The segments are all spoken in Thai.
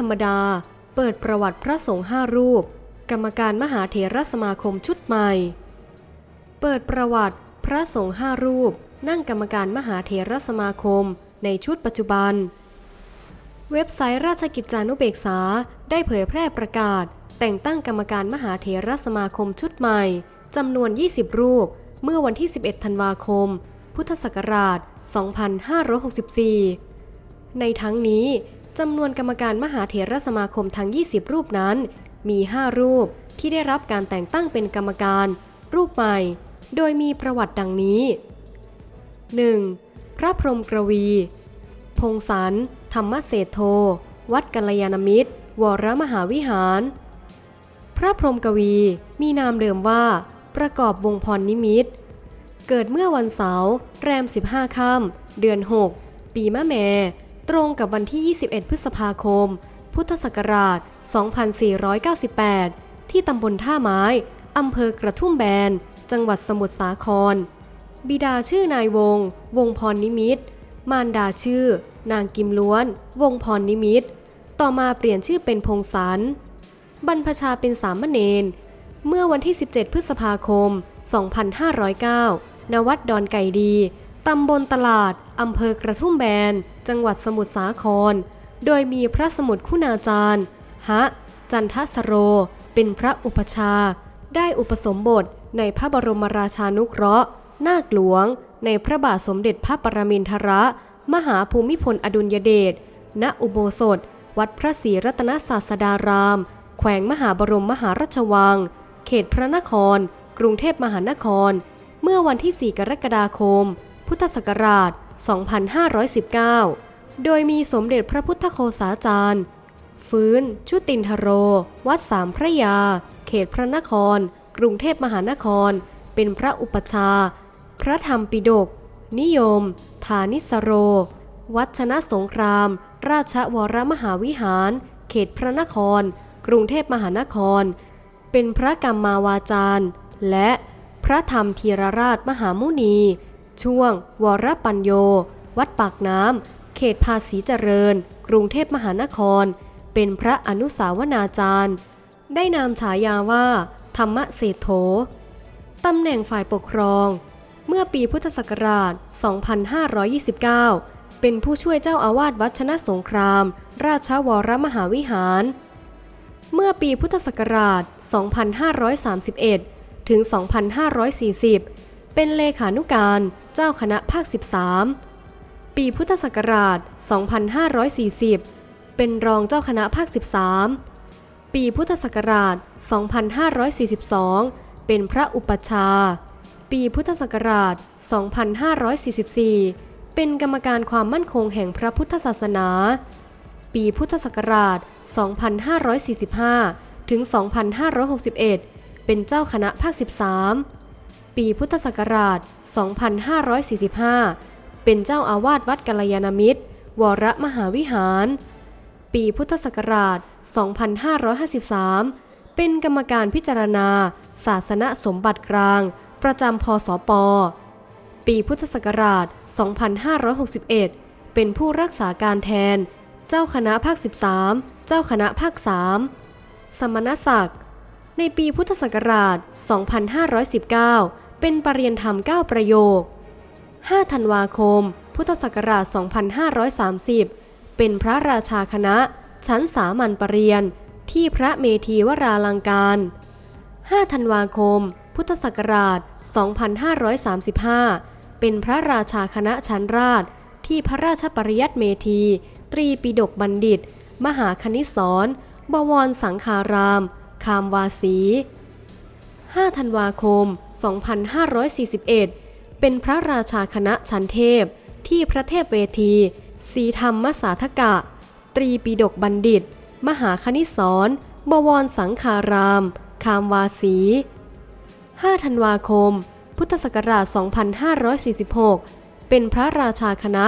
ธรรมดา เปิดประวัติพระสงฆ์ห้ารูป กรรมการมหาเถรสมาคมชุดใหม่ เปิดประวัติพระสงฆ์ห้ารูป นั่งกรรมการมหาเถรสมาคมในชุดปัจจุบัน เว็บไซต์ราชกิจจานุเบกษาได้เผยแพร่ประกาศ แต่งตั้งกรรมการมหาเถรสมาคมชุดใหม่จำนวน 20 รูป เมื่อวันที่ 11 ธันวาคม พุทธศักราช 2564 ในทั้งนี้ จำนวนกรรมการมหาเถรสมาคมทั้ง 20 รูปนั้น มี 5 รูปที่ได้รับการแต่งตั้งเป็นกรรมการ รูปใหม่ โดยมีประวัติดังนี้ 1. พระพรหมกระวี พงศรธรรมเศรษโธ วัดกัลยาณมิตร วรมหาวิหาร พระพรหมกวีมีนามเดิมว่า ประกอบวงพรนิมิต เกิดเมื่อวันเสาร์แรม 15 ค่ำเดือน 6 ปีมะแม่ ตรงกับวันที่ 21 พฤษภาคม พุทธศักราช 2498 ที่ตำบลท่าไม้ อำเภอกระทุ่มแบน จังหวัดสมุทรสาคร บิดาชื่อนายวง วงพรนิมิต มารดาชื่อ นางกิมล้วน วงพรนิมิต ต่อมาเปลี่ยนชื่อเป็นพงศรบรรพชาเป็นสามเณร เมื่อวันที่ 17 พฤษภาคม 2509 ณ วัดดอนไก่ดี ตำบลตลาด อำเภอกระทุ่มแบน จังหวัดสมุทรสาคร โดยมีพระสมุดคุณาจารย์ ฮะ จันทสโร เป็นพระอุปชา ได้อุปสมบทในพระบรมราชานุเคราะห์ นาคหลวง ในพระบาทสมเด็จพระปรมินทรมหาภูมิพลอดุลยเดช ณ อุโบสถ วัดพระศรีรัตนศาสดาราม แขวงมหาบรมมหาราชวัง เขตพระนคร กรุงเทพมหานคร เมื่อวันที่ 4 กรกฎาคม พุทธศักราช 2519 โดยมีสมเด็จพระพุทธโฆษาจารย์ ฟื้น ชุตินทโร วัดสามพระยา เขตพระนคร กรุงเทพมหานคร เป็นพระอุปชา พระธรรมปิฎก นิยม ฐานิสโร วัดชนะสงคราม ราชวรมหาวิหาร เขตพระนคร กรุงเทพมหานคร เป็นพระกรรมมาวาจารย์ และพระธรรมธีรราชมหามุนี ช่วง วรปัญโย วัดปากน้ำ เขตภาษีเจริญ กรุงเทพมหานคร เป็นพระอนุสาวนาจารย์ ได้นามฉายาว่า ธรรมเศรษโธตำแหน่งฝ่ายปกครอง เมื่อปีพุทธศักราช 2529 เป็นผู้ช่วยเจ้าอาวาสวัดชนะสงคราม ราชวรมหาวิหาร เมื่อปีพุทธศักราช 2531 ถึง 2540 เป็นเลขานุการเจ้าคณะภาค 13 ปีพุทธศักราช 2540 เป็นรองเจ้าคณะภาค 13 ปีพุทธศักราช 2542 เป็นพระอุปชา ปีพุทธศักราช 2544 เป็นกรรมการความมั่นคงแห่งพระพุทธศาสนา ปีพุทธศักราช 2545 ถึง 2561 เป็นเจ้าคณะภาค 13 ปีพุทธศักราช 2545 เป็นเจ้าอาวาสวัดกัลยาณมิตร วรมหาวิหาร ปีพุทธศักราช 2553 เป็นกรรมการพิจารณา ศาสนสมบัติกลาง ประจำพศป ปีพุทธศักราช 2561 เป็นผู้รักษาการแทน เจ้าคณะภาค 13 เจ้าคณะภาค 3 สมณศักดิ์ ในปีพุทธศักราช 2519 เป็นปรริยนธรรม 9 ประโยค 5 ธันวาคม พุทธศักราช 2530 เป็นพระราชาคณะ ชั้นสามัญปรริยนที่พระเมธีวราลังการ 5 ธันวาคม พุทธศักราช 2535 เป็นพระราชาคณะชั้นราช ที่พระราชปริยัติเมธี ตรีปิฎกบัณฑิต มหาคณิสรบวรสังคาราม คามวาสี 5 ธันวาคม 2541 เป็นพระราชาคณะชั้นเทพ ที่พระเทพเวทีสีธรรมสาธกะ ตรีปิฎกบัณฑิต มหาคณิสรบวรสังคาราม คามวาสี 5 ธันวาคม พุทธศักราช 2546 เป็นพระราชาคณะ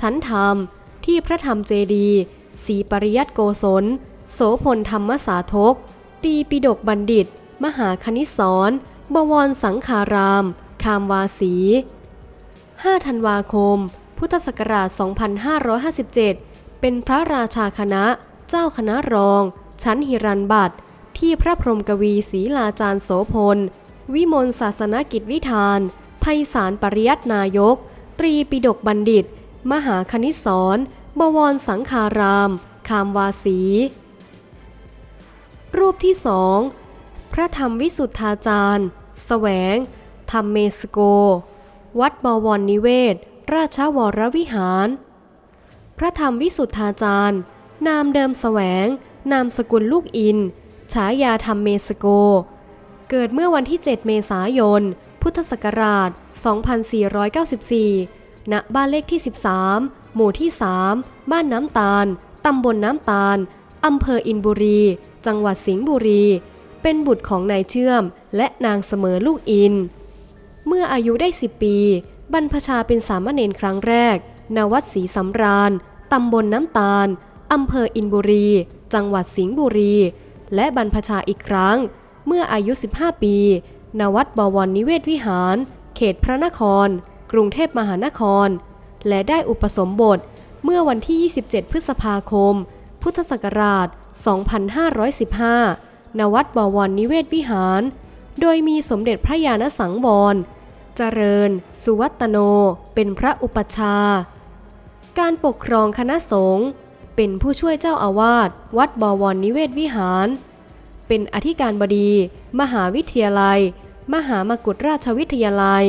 ชั้นธรรม ที่พระธรรมเจดีย์ศรีปริยัตโกศล โสพลธรรมสาทก ตีปิฎกบัณฑิต มหาคณิสรบวรสังคาราม คามวาสี 5 ธันวาคม พุทธศักราช 2557 เป็นพระราชาคณะ เจ้าคณะรอง ชั้นหิรันบัตรที่พระพรหมกวีศรีลาจารย์โสพล วิมลศาสนกิจวิธานไพศาลปริยัตนายก ตรีปิฎกบัณฑิต มหาคณิตศรบวรสังคาราม คามวาสี รูปที่สองพระธรรมวิสุทธาจารย์แสวง ธรรมเมสโก วัดบวรนิเวศ ราชวรวิหาร พระธรรมวิสุทธาจารย์ นามเดิมแสวง นามสกุลลูกอิน ฉายาธรรมเมสโก เกิดเมื่อวันที่ 7 เมษายน พุทธศักราช 2494 ณ บ้านเลขที่ 13 หมู่ที่ 3 บ้านน้ำตาล ตำบลน้ำตาล อำเภออินบุรี จังหวัดสิงห์บุรี เป็นบุตรของนายเชื่อม และนางเสมอลูกอิน เมื่ออายุได้ 10 ปี บรรพชาเป็นสามเณรครั้งแรกณวัดศรีสำราญตำบลน้ำตาลอำเภออินบุรี จังหวัดสิงห์บุรี และบรรพชาอีกครั้ง เมื่ออายุ 15 ปีณวัดบวรนิเวศวิหาร เขตพระนคร กรุงเทพมหานคร และได้อุปสมบทเมื่อวันที่ 27 พฤษภาคม พุทธศักราช 2515 ณ วัดบวรนิเวศวิหาร โดยมีสมเด็จพระญาณสังวร เจริญ สุวัตโน เป็นพระอุปัชฌาย์การปกครองคณะสงฆ์เป็นผู้ช่วยเจ้าอาวาสวัดบวรนิเวศวิหาร เป็นอธิการบดี มหาวิทยาลัย มหามกุฏราชวิทยาลัย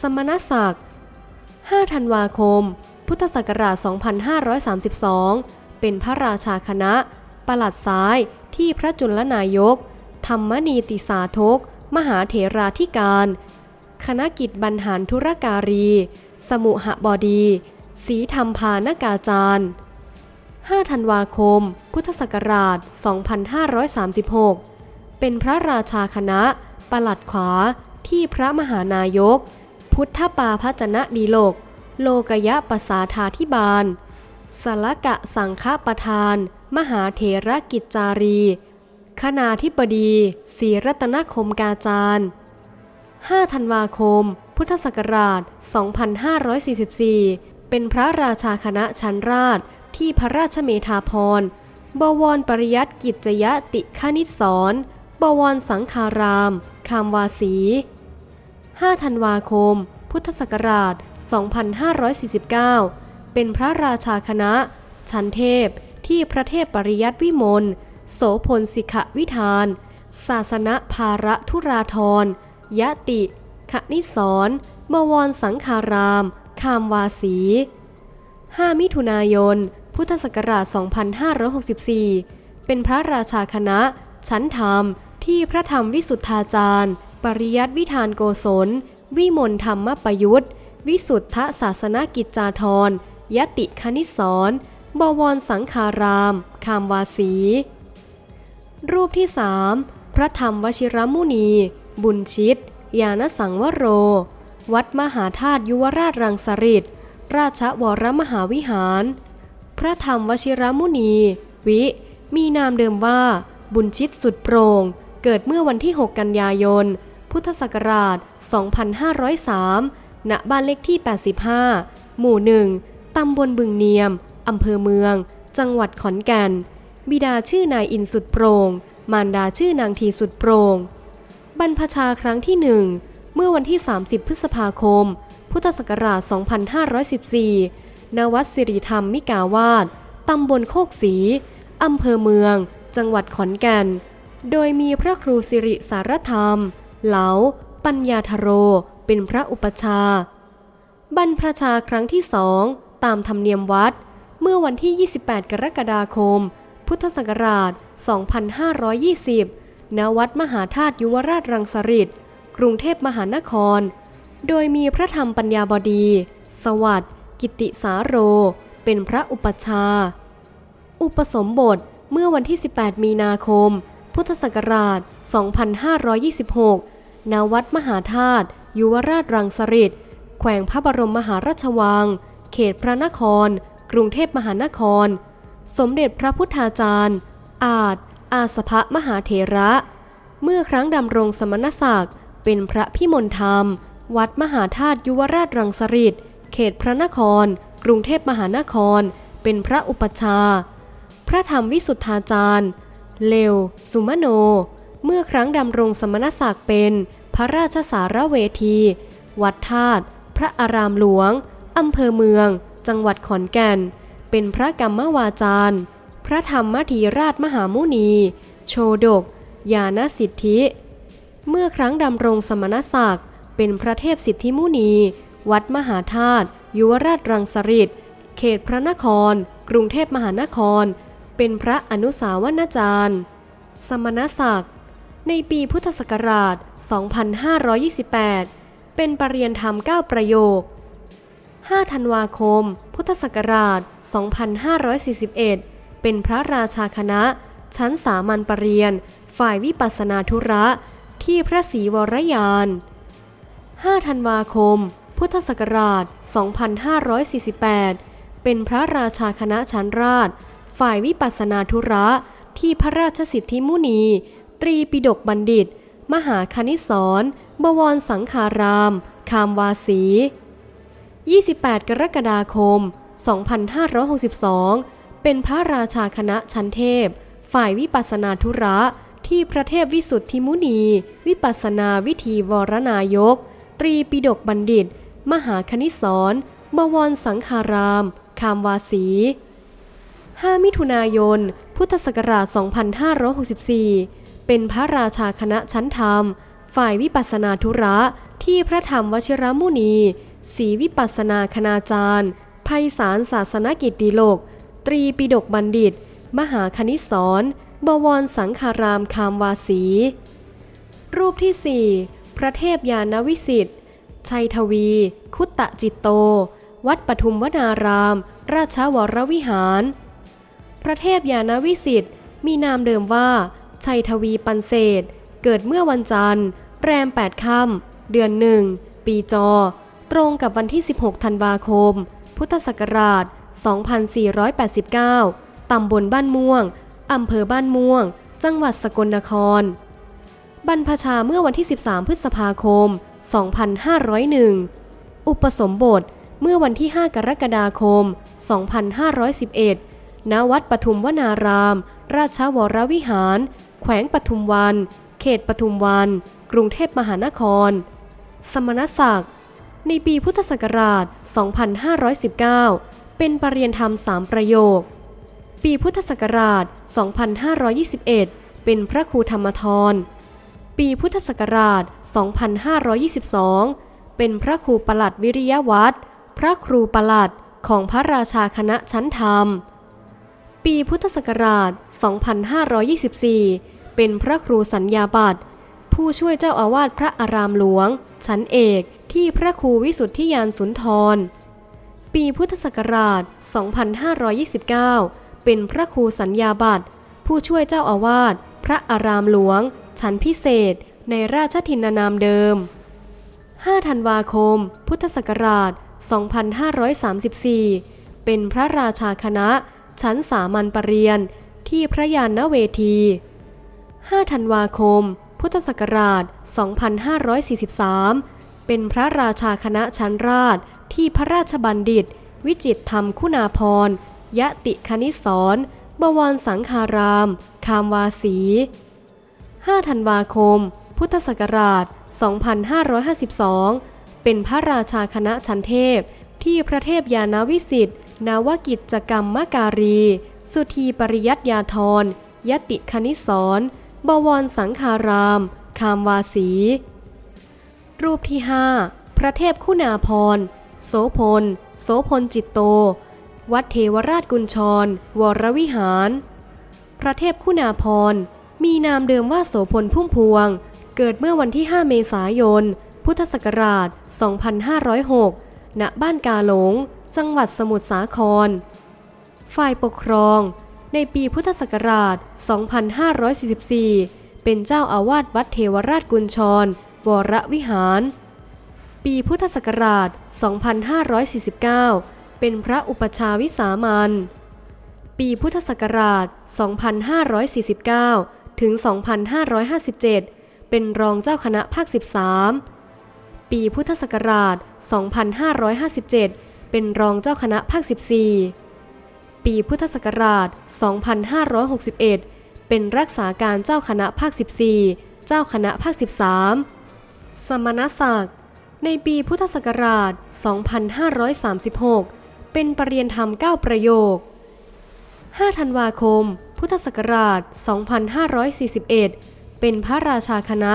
สมณศักดิ์ 5 ธันวาคม พุทธศักราช 2532 เป็นพระราชาคณะ ประหลัดซ้ายที่พระจุลนายก ธรรมนีติสาทก มหาเถราธิการ คณะกิจบรรหารธุรการี สมุหบดีศรีธรรมพานกาจารย์ 5 ธันวาคม พุทธศักราช 2536 เป็นพระราชาคณะ ประหลัดขวาที่พระมหานายก พุทธปาพจนะดีโลก โลกยะปสาธาธิบาล สลกะสังฆประธาน มหาเถรกิจจารี คณาธิบดีศรีรัตนคมกาจารย์ 5 ธันวาคม พุทธศักราช 2544 เป็นพระราชาคณะชั้นราชที่พระราชเมธาพร บวรปริยัติกิจยติคณิตสอนบวรสังคาราม คามวาสี 5 ธันวาคม พุทธศักราช 2549 เป็นพระราชาคณะ ชั้นเทพที่พระเทพปริยัติวิมลโสพลสิกวิธาน ศาสนภาระทุราธรยติคณิสรบวรสังคาราม คามวาสี 5 มิถุนายน พุทธศักราช 2564 เป็นพระราชาคณะ ชั้นธรรมที่พระธรรมวิสุทธาจารย์ ปริยัติวิธานโกศล วิมลธรรมประยุทธ์ วิสุทธศาสนกิจจาธร ยติคณิสรบวรสังคาราม คามวาสี รูปที่สามพระธรรมวชิรมุนี บุญชิต ยานสังวโร วัดมหาธาตุยุวราชรังสฤษราชวรมหาวิหาร พระธรรมวชิรมุนี วิ มีนามเดิมว่า บุญชิตสุดโปร่ง เกิดเมื่อวันที่ 6 กันยายน พุทธศักราช 2503 ณ บ้านเลขที่ 85 หมู่หนึ่ง ตำบลบึงเนียม อำเภอเมือง จังหวัดขอนแก่น บิดาชื่อนายอินสุดโปร่งมารดาชื่อนางทีสุดโปร่งบรรพชาครั้งที่หนึ่ง เมื่อวันที่ 30 พฤษภาคม พุทธศักราช 2514 ณ วัดสิริธรรมมิกาวาสตำบลโคกศรีอำเภอเมือง จังหวัดขอนแก่น โดยมีพระครูสิริสารธรรม เหลา ปัญญาธโร เป็นพระอุปชาบรรพชาครั้งที่สอง ตามธรรมเนียมวัด เมื่อวันที่ 28 กรกฎาคม พุทธศักราช 2520 ณ วัดมหาธาตุยุวราชรังสฤษกรุงเทพมหานคร โดยมีพระธรรมปัญญาบดี สวัสดิ์กิติสาโร เป็นพระอุปชา อุปสมบทเมื่อวันที่ 18 มีนาคม พุทธศักราช 2526 ณ วัดมหาธาตุยุวราชรังสฤษแขวงพระบรมมหาราชวัง เขตพระนคร กรุงเทพมหานคร สมเด็จพระพุทธาจารย์ อาจ อาสภะมหาเถระ เมื่อครั้งดำรงสมณศักดิ์เป็นพระพิมลธรรม วัดมหาธาตุยุวราชรังสฤษเขตพระนคร กรุงเทพมหานคร เป็นพระอุปชา พระธรรมวิสุทธาจารย์ เลว สุมโน เมื่อครั้งดำรงสมณศักดิ์เป็น พระราชสารเวที วัดธาตุพระอารามหลวง อำเภอเมือง จังหวัดขอนแก่น เป็นพระกรรมวาจารย์ พระธรรมธีราชมหามุนี โชดกญาณสิทธิ เมื่อครั้งดำรงสมณศักดิ์ เป็นพระเทพสิทธิมุนี วัดมหาธาตุยุวราชรังสฤษฎ์เขตพระนคร กรุงเทพมหานคร เป็นพระอนุสาวนาจารย์ สมณศักดิ์ ในปีพุทธศักราช 2528 เป็นปรริยนธรรม 9 ประโยค 5 ธันวาคม พุทธศักราช 2541 เป็นพระราชาคณะ ชั้นสามัญปรริญญาฝ่ายวิปัสนาธุระ ที่พระศรีวรยาน 5 ธันวาคม พุทธศักราช 2548 เป็นพระราชาคณะชั้นราช ฝ่ายวิปัสนาธุระ ที่พระราชสิทธิมุนี ตรีปิฎกบัณฑิต มหาคณิสรบวรสังขาราม คามวาสี 28 กรกฎาคม 2562 เป็นพระราชาคณะชั้นเทพ ฝ่ายวิปัสนาธุระที่พระเทพวิสุทธิมุนี วิปัสนาวิธีวรนายก ตรีปิฎกบัณฑิต มหาคณิสรบวรสังขาราม คามวาสี 5 มิถุนายน พุทธศักราช 2564 เป็นพระราชาคณะชั้นธรรม ฝ่ายวิปัสนาธุระที่พระธรรมวชิรมุนี ศรีวิปัสนาคณาจารย์ ไพศาลศาสนกิตติโลก ตรีปิฎกบัณฑิต มหาคณิสรณ์บวรสังขารามคามวาสี รูปที่ 4 พระเทพยานวิสิทธิ์ ชัยทวี คุตตะจิตโต วัดปทุมวนาราม ราชวรวิหาร พระเทพยานวิสิทธิ์ มีนามเดิมว่า ชัยทวีปันเศษ เกิดเมื่อวันจันทร์ แรม8ค่ำเดือนหนึ่ง ปีจอ ตรงกับวันที่ 16 ธันวาคม พุทธศักราช 2489 ตำบลบ้านม่วง อำเภอบ้านม่วง จังหวัดสกลนคร บรรพชาเมื่อวันที่ 13 พฤษภาคม 2501 อุปสมบทเมื่อวันที่ 5 กรกฎาคม 2511 ณ วัดปทุมวนาราม ราชวรวิหาร แขวงปทุมวัน เขตปทุมวัน กรุงเทพมหานคร สมณศักดิ์ ในปีพุทธศักราช 2519 เป็นปรริยนธรรม3ประโยค ปีพุทธศักราช 2521 เป็นพระครูธรรมทร ปีพุทธศักราช 2522 เป็นพระครูประหลัดวิริยวัตรพระครูประหลัดของพระราชาคณะชั้นธรรม ปีพุทธศักราช 2524 เป็นพระครูสัญญาบัตรผู้ช่วยเจ้าอาวาสพระอารามหลวง ชั้นเอก ที่พระครูวิสุทธิยานสุนทร ปีพุทธศักราช 2529 เป็นพระครูสัญญาบัตรผู้ช่วยเจ้าอาวาส พระอารามหลวง ชั้นพิเศษ ในราชทินานามเดิม 5 ธันวาคม พุทธศักราช 2534 เป็นพระราชาคณะ ชั้นสามัญปรริญญาที่พระยานเวที 5 ธันวาคม พุทธศักราช 2543 เป็นพระราชาคณะชั้นราชที่พระราชบัณฑิต วิจิตรธรรมคุณาพรยะติคณิสรบวรสังคาราม คามวาสี 5 ธันวาคม พุทธศักราช 2552 เป็นพระราชาคณะชั้นเทพ ที่พระเทพยานวิสิทธิ์นาวกิจกรรมมการี สุธีปริยัตยาธรยติคณิสรบวรสังคาราม คามวาสี รูปที่ 5 พระเทพคุณาพร โสพล โสพลจิตโต วัดเทวราชกุญชร วรวิหาร พระเทพคุณาพร มีนามเดิมว่าโสพลพุ่มพวง เกิดเมื่อวันที่ 5 เมษายน พุทธศักราช 2506 ณ บ้านกาหลง จังหวัดสมุทรสาคร ฝ่ายปกครอง ในปีพุทธศักราช 2544 เป็นเจ้าอาวาสวัดเทวราชกุญชร วรวิหาร ปีพุทธศักราช 2549 เป็นพระอุปชาวิสามัญปีพุทธศักราช 2549 ถึง 2557 เป็นรองเจ้าคณะภาค 13 ปีพุทธศักราช 2557 เป็นรองเจ้าคณะภาค 14 ปีพุทธศักราช 2561 เป็นรักษาการเจ้าคณะภาค 14 เจ้าคณะภาค 13 สมณศักดิ์ ในปีพุทธศักราช 2536 เป็นปรริยนธรรม 9 ประโยค 5 ธันวาคม พุทธศักราช 2541 เป็นพระราชาคณะ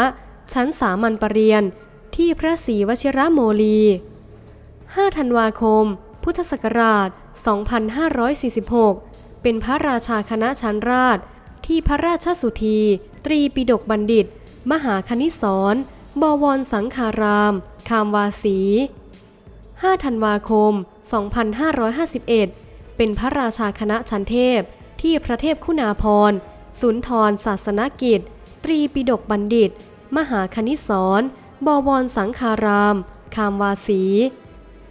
ชั้นสามัญปรริญญาที่พระศรีวชิระโมลี 5 ธันวาคม พุทธศักราช 2546 เป็นพระราชาคณะชั้นราช ที่พระราชสุธี ตรีปิฎกบัณฑิต มหาคณิสรณ์ บวรสังคาราม คามวาสี 5 ธันวาคม 2551 เป็นพระราชาคณะชั้นเทพ ที่พระเทพคุณาพรสุนทรศาสนกิจ ตรีปิฎกบัณฑิต มหาคณิสรบวรสังคาราม คามวาสี